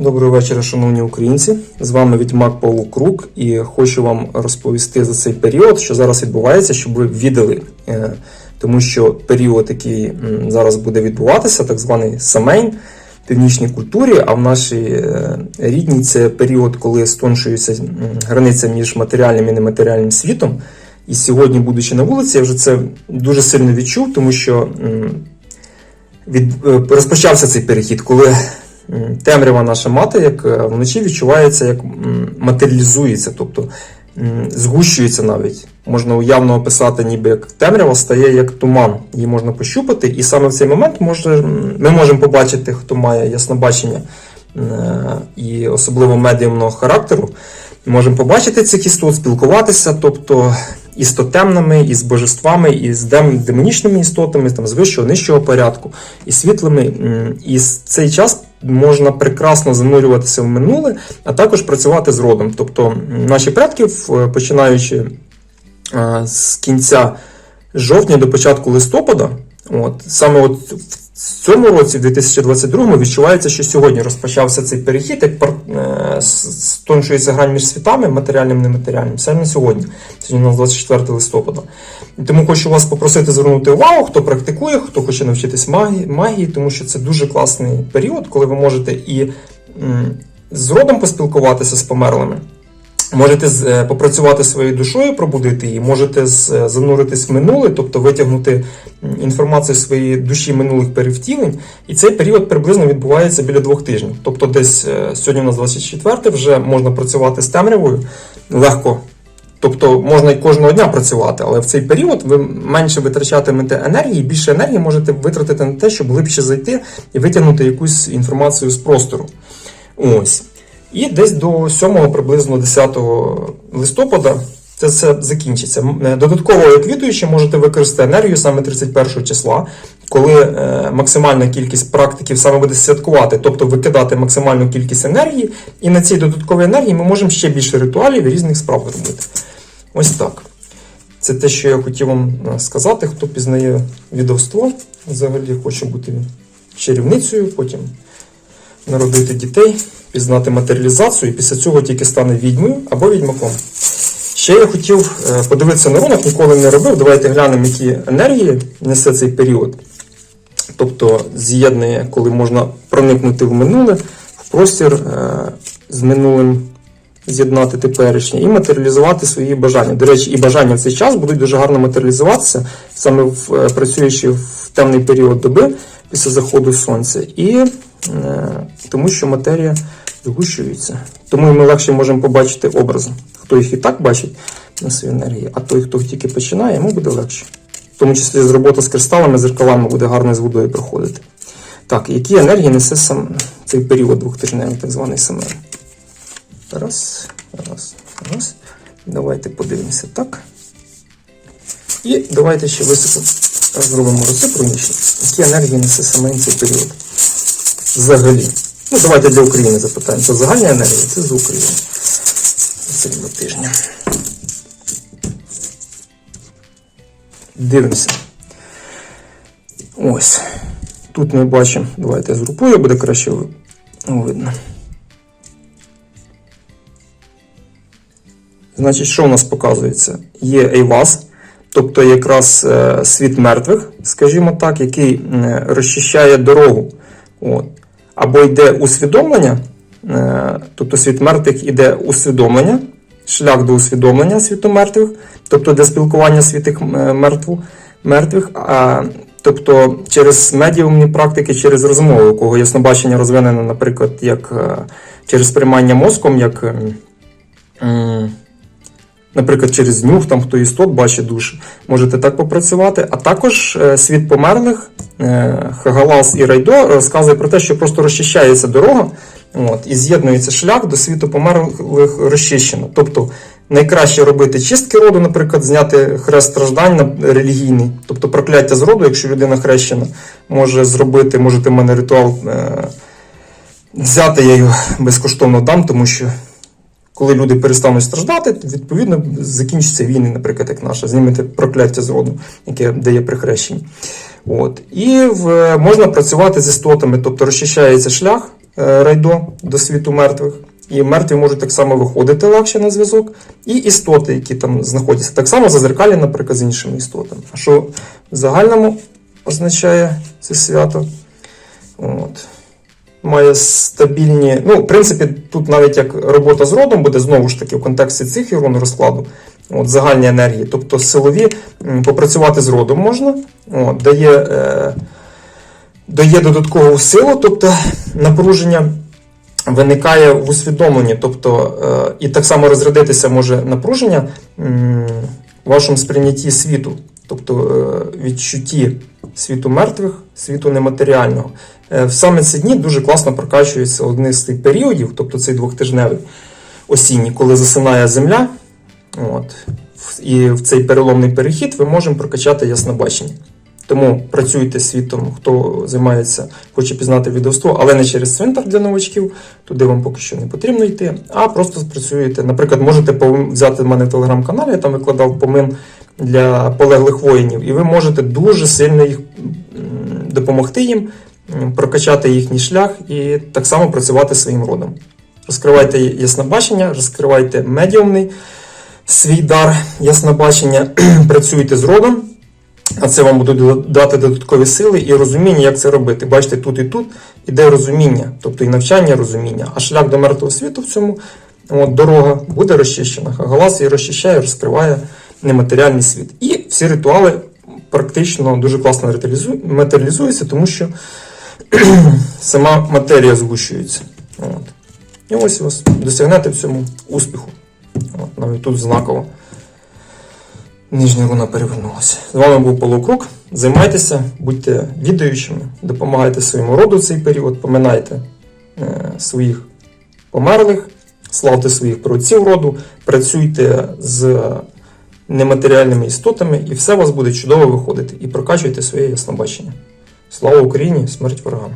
Доброго вечора, шановні українці. З вами відьмак Павло Крук, і хочу вам розповісти за цей період, що зараз відбувається, щоб ви віддали. Е, Тому що період, який зараз буде відбуватися, так званий Самейн в північній культурі, а в нашій е, рідній це період, коли стоншується границя між матеріальним і нематеріальним світом. І сьогодні, будучи на вулиці, я вже це дуже сильно відчув, тому що від, е, розпочався цей перехід, коли темрява наша мати, як е, вночі відчувається, як матеріалізується, тобто згущується навіть. Можна уявно описати, ніби як темрява стає як туман. Її можна пощупати, і саме в цей момент може, ми можемо побачити, хто має яснобачення е, і особливо медіумного характеру. Можемо побачити цих істот, спілкуватися, тобто і з тотемними, і з божествами, і з демонічними істотами, там, з вищого, нижчого порядку, і світлими. І цей час можна прекрасно занурюватися в минуле, а також працювати з родом. Тобто наші предки, починаючи е, з кінця жовтня до початку листопада, от, саме от в цьому році, в 2022-му, відчувається, що сьогодні розпочався цей перехід, як пар... е, с- грань між світами, матеріальним і нематеріальним. Саме сьогодні. Сьогодні у нас 24 листопада. Тому хочу вас попросити звернути увагу, хто практикує, хто хоче навчитись магії, магії, тому що це дуже класний період, коли ви можете і з родом поспілкуватися з померлими. Можете е, попрацювати своєю душою, пробудити її, можете е, зануритись в минуле, тобто витягнути інформацію своєї душі минулих перевтілень. І цей період приблизно відбувається біля двох тижнів. Тобто, десь е, сьогодні у нас 24 вже можна працювати з темрявою легко. Тобто можна і кожного дня працювати, але в цей період ви менше витрачатимете енергії, більше енергії можете витратити на те, щоб глибше зайти і витягнути якусь інформацію з простору. Ось. І десь до 7 приблизно 10 листопада це все закінчиться. Е, Додатково, як відуючи, можете використати енергію саме 31 числа, коли е, максимальна кількість практиків саме буде святкувати, тобто викидати максимальну кількість енергії, і на цій додатковій енергії ми можемо ще більше ритуалів і різних справ робити. Ось так. Це те, що я хотів вам е, сказати. Хто пізнає відовство, взагалі хоче бути чарівницею, потім народити дітей, пізнати матеріалізацію, і після цього тільки стане відьмою або відьмаком. Ще я хотів е, подивитися на рунок, ніколи не робив. Давайте глянемо, які енергії несе цей період. Тобто з'єднує, коли можна проникнути в минуле, в простір е, з минулим з'єднати теперішнє і матеріалізувати свої бажання. До речі, і бажання в цей час будуть дуже гарно матеріалізуватися, саме в, е, працюючи в темний період доби після заходу сонця, і тому що матерія згущується. Тому ми легше можемо побачити образи. Хто їх і так бачить на свої енергії, а той, хто тільки починає, йому буде легше. В тому числі з роботи з кристалами, зеркалами буде гарно з водою проходити. Так, які енергії несе сам цей період двохтижневий, так званий саме. Раз, раз, раз. Давайте подивимося так. І давайте ще високо зробимо розсип нічні. Які енергії несе саме цей період? Взагалі. Ну, давайте для України запитаємо. Це загальні енергії, це Україну. Це два тижня. Дивимося. Ось. Тут ми бачимо, давайте я згрупую, буде краще видно. Значить, що у нас показується? Є Ейвас, тобто якраз е, світ мертвих, скажімо так, який е, розчищає дорогу. От. Або йде усвідомлення, е, тобто світ мертвих іде усвідомлення, шлях до усвідомлення світу мертвих, тобто для спілкування світих е, мертвих. А, тобто через медіумні практики, через розмову, у кого яснобачення розвинено, наприклад, як е, через приймання мозком, як. Наприклад, через нюх, там хто істот бачить душі, можете так попрацювати. А також е, світ померлих, е, Хагалас і Райдо розказує про те, що просто розчищається дорога, от, і з'єднується шлях до світу померлих розчищено. Тобто найкраще робити чистки роду, наприклад, зняти хрест страждань релігійний, тобто прокляття з роду, якщо людина хрещена, може зробити, можете в мене ритуал е, взяти, я його безкоштовно дам, тому що коли люди перестануть страждати, відповідно закінчаться війни, наприклад, як наша, знімете прокляття з роду, яке дає при хрещенні. От. І в, можна працювати з істотами, тобто розчищається шлях е, райдо до світу мертвих. І мертві можуть так само виходити легше на зв'язок, і істоти, які там знаходяться, так само зазеркалі, наприклад, з іншими істотами. А що в загальному означає це свято? От. Має стабільні. Ну, в принципі, тут навіть як робота з родом буде знову ж таки в контексті цих ірон розкладу, от, загальні енергії, тобто силові, попрацювати з родом можна, от, дає, е, дає додаткову силу, тобто напруження виникає в усвідомленні, тобто е, і так само розрядитися може напруження в вашому сприйнятті світу, тобто е, відчутті світу мертвих, світу нематеріального. Е, В саме ці дні дуже класно прокачується один з тих періодів, тобто цей двохтижневий осінній, коли засинає земля. От, і в цей переломний перехід ви можемо прокачати яснобачення. Тому працюйте світом, хто займається, хоче пізнати відовство, але не через цвинтар для новачків. Туди вам поки що не потрібно йти, а просто спрацюєте. Наприклад, можете взяти в мене в телеграм-каналі, я там викладав помин для полеглих воїнів, і ви можете дуже сильно їх допомогти їм, прокачати їхній шлях і так само працювати своїм родом. Розкривайте яснобачення, розкривайте медіумний свій дар яснобачення, працюйте з родом. А це вам будуть дати додаткові сили і розуміння, як це робити. Бачите, тут і тут іде розуміння, тобто і навчання, розуміння. А шлях до мертвого світу в цьому от, дорога буде розчищена. Галас її розчищає, розкриває нематеріальний світ. І всі ритуали практично дуже класно матеріалізуються, тому що сама матерія згущується. От. І ось ось досягнете в цьому успіху. От, навіть тут знаково. Нижня руна перевернулася. З вами був Павло Крук. Займайтеся, будьте відаючими, допомагайте своєму роду в цей період, поминайте е, своїх померлих, славте своїх праотців роду, працюйте з нематеріальними істотами, і все у вас буде чудово виходити. І прокачуйте своє яснобачення. Слава Україні! Смерть ворогам!